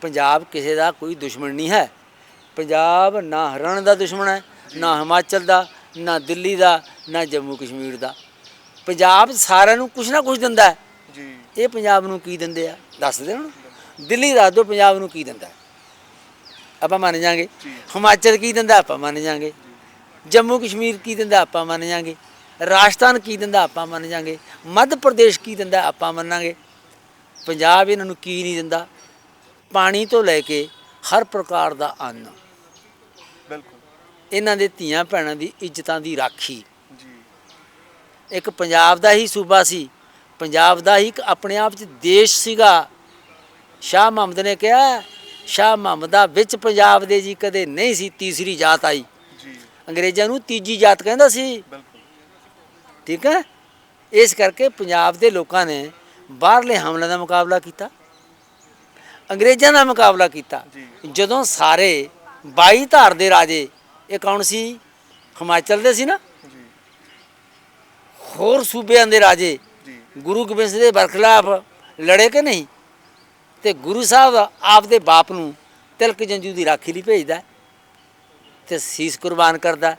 ਪੰਜਾਬ ਕਿਸੇ ਦਾ ਕੋਈ ਦੁਸ਼ਮਣ ਨਹੀਂ ਹੈ। ਪੰਜਾਬ ਨਾ ਹਰਿਆਣਾ ਦਾ ਦੁਸ਼ਮਣ ਹੈ ਨਾ ਹਿਮਾਚਲ ਦਾ ਨਾ ਦਿੱਲੀ ਦਾ ਨਾ ਜੰਮੂ ਕਸ਼ਮੀਰ ਦਾ। ਪੰਜਾਬ ਸਾਰਿਆਂ ਨੂੰ ਕੁਝ ਨਾ ਕੁਝ ਦਿੰਦਾ ਹੈ। ਜੀ। ਇਹ ਪੰਜਾਬ ਨੂੰ ਕੀ ਦਿੰਦੇ ਆ? ਦੱਸ ਦੇ ਹੁਣ ਦਿੱਲੀ ਦੱਸ ਦਿਓ ਪੰਜਾਬ ਨੂੰ ਕੀ ਦਿੰਦਾ। ਆਪਾਂ ਮੰਨ ਜਾਾਂਗੇ। ਹਿਮਾਚਲ ਕੀ ਦਿੰਦਾ ਆਪਾਂ ਮੰਨ ਜਾਾਂਗੇ। ਜੰਮੂ ਕਸ਼ਮੀਰ ਕੀ ਦਿੰਦਾ ਆਪਾਂ ਮੰਨ ਜਾਾਂਗੇ। ਰਾਜਸਥਾਨ ਕੀ ਦਿੰਦਾ ਆਪਾਂ ਮੰਨ ਜਾਾਂਗੇ। ਮੱਧ ਪ੍ਰਦੇਸ਼ ਕੀ ਦਿੰਦਾ ਆਪਾਂ ਮੰਨਾਂਗੇ। ਪੰਜਾਬ ਇਹਨਾਂ ਨੂੰ ਕੀ ਨਹੀਂ ਦਿੰਦਾ। ਪਾਣੀ ਤੋਂ ਲੈ ਕੇ ਹਰ ਪ੍ਰਕਾਰ ਦਾ ਅੰਨ। ਬਿਲਕੁਲ। ਇਹਨਾਂ ਦੇ ਧੀਆਂ ਭੈਣਾਂ ਦੀ ਇੱਜ਼ਤਾਂ ਦੀ ਰਾਖੀ। ਜੀ। ਇੱਕ ਪੰਜਾਬ ਦਾ ਹੀ ਸੂਬਾ ਸੀ। ਪੰਜਾਬ ਦਾ ਹੀ ਇੱਕ ਆਪਣੇ ਆਪ 'ਚ ਦੇਸ਼ ਸੀਗਾ। ਸ਼ਾਹ ਮੁਹੰਮਦ ਨੇ ਕਿਹਾ ਸ਼ਾਹ ਮੁਹੰਮਦ ਦਾ ਵਿੱਚ ਪੰਜਾਬ ਦੇ ਜੀ ਕਦੇ ਨਹੀਂ ਸੀ ਤੀਸਰੀ ਜਾਤ ਆਈ। ਜੀ। ਅੰਗਰੇਜ਼ਾਂ ਨੂੰ ਤੀਜੀ ਜਾਤ ਕਹਿੰਦਾ ਸੀ। ਬਿਲਕੁਲ। ਠੀਕ ਹੈ? ਇਸ ਕਰਕੇ ਪੰਜਾਬ ਦੇ ਲੋਕਾਂ ਨੇ ਬਾਹਰਲੇ ਹਮਲਿਆਂ ਦਾ ਮੁਕਾਬਲਾ ਕੀਤਾ। ਅੰਗਰੇਜ਼ਾਂ ਦਾ ਮੁਕਾਬਲਾ ਕੀਤਾ। ਜਦੋਂ ਸਾਰੇ 22 ਧਾਰ ਦੇ ਰਾਜੇ ਇਹ ਕੌਣ ਸੀ? ਹਿਮਾਚਲ ਦੇ ਸੀ ਨਾ? ਹੋਰ ਸੂਬਿਆਂ ਦੇ ਰਾਜੇ ਗੁਰੂ ਗੋਬਿੰਦ ਸਿੰਘ ਦੇ ਬਰਖਲਾਫ ਲੜੇ ਕਿ ਨਹੀਂ? ਤੇ ਗੁਰੂ ਸਾਹਿਬ ਆਪਦੇ ਬਾਪ ਨੂੰ ਤਿਲਕ ਜੰਜੂ ਦੀ ਰਾਖੀ ਲਈ ਭੇਜਦਾ ਤੇ ਸੀਸ ਕੁਰਬਾਨ ਕਰਦਾ।